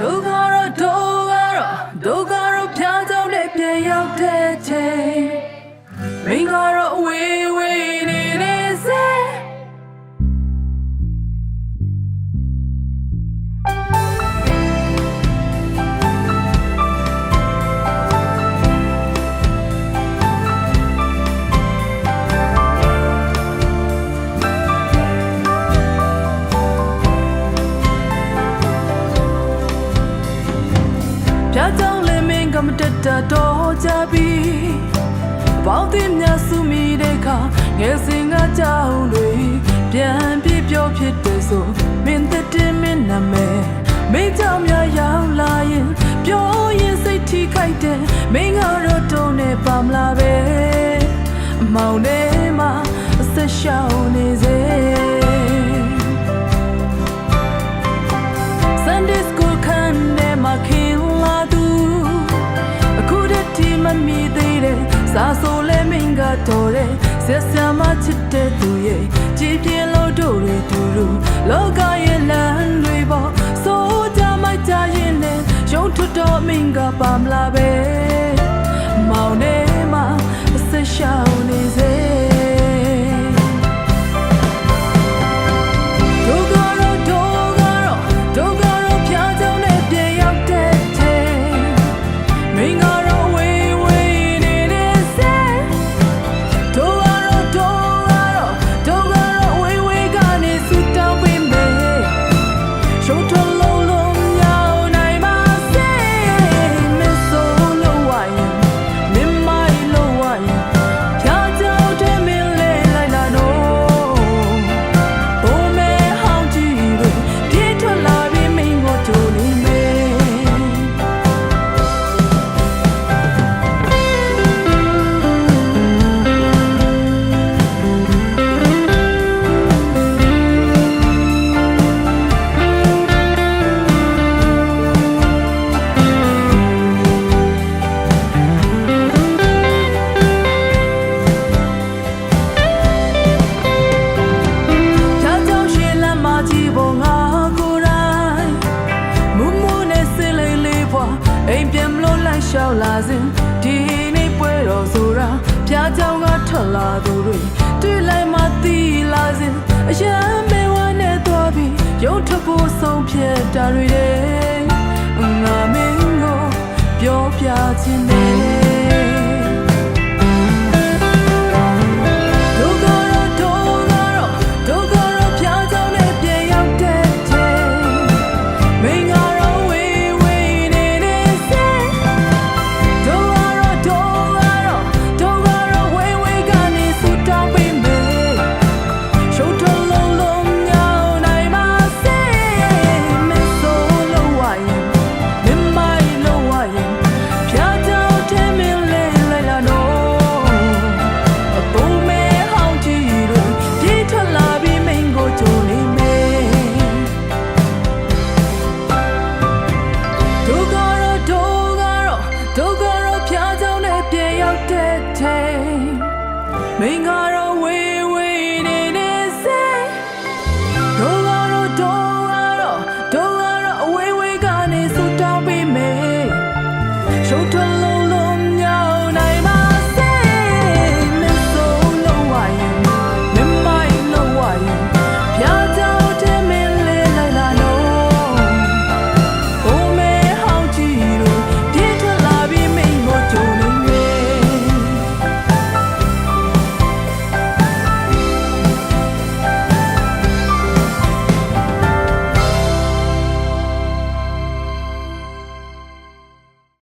ဒုက္ခတော့ဒုက္ခတော့ဒုက္ခတော့ဖြားကြောင်းနဲ့ပြန်ရောက်တဲ့ချိန်မင်းကတော့အဝေး ကြပြီပေါင်းတင်မြစုမိတဲ့ခါငယ်စဉ်ကကြောင်တွေပြန်ပြပြောဖြစ်တယ်ဆိုမင်းသက်တင်မင်းနာမည်မင်းကြောင့်များရောက်လာရင်ပြောရင်စိတ်ထိခိုက်တယ်မင်းကတော့တုံးနေပါမလားပဲအမောင်ထဲမှာအဆက်ရှောင်နေစေ တော်တယ်ဆက်ဆံမချစ်တဲ့သူရဲ့ကြည်ပြင်းလို့တို့တွေတူတူလောကရဲ့လမ်းတွေပေါ်စိုးကြမိုက်ကြရင်နဲ့ရုံထွတ်တော်မင်းကပါမလားပဲ အိမ်ပြန်မလို့လိုက်လျှောက်လာစဉ်ဒီနေ့ပွဲတော်ဆိုတာဖျားချောင်းကထွက်လာသူတွေတွေ့လိုက်မှတီးလာစဉ်အရန်မဲဝမ်းနဲ့သွားပြီးရုံထဖို့ဆုံးဖြတ်တာတွေတဲ့ငါမင်းကိုပြောပြခြင်းနဲ့ မင်္ဂလာ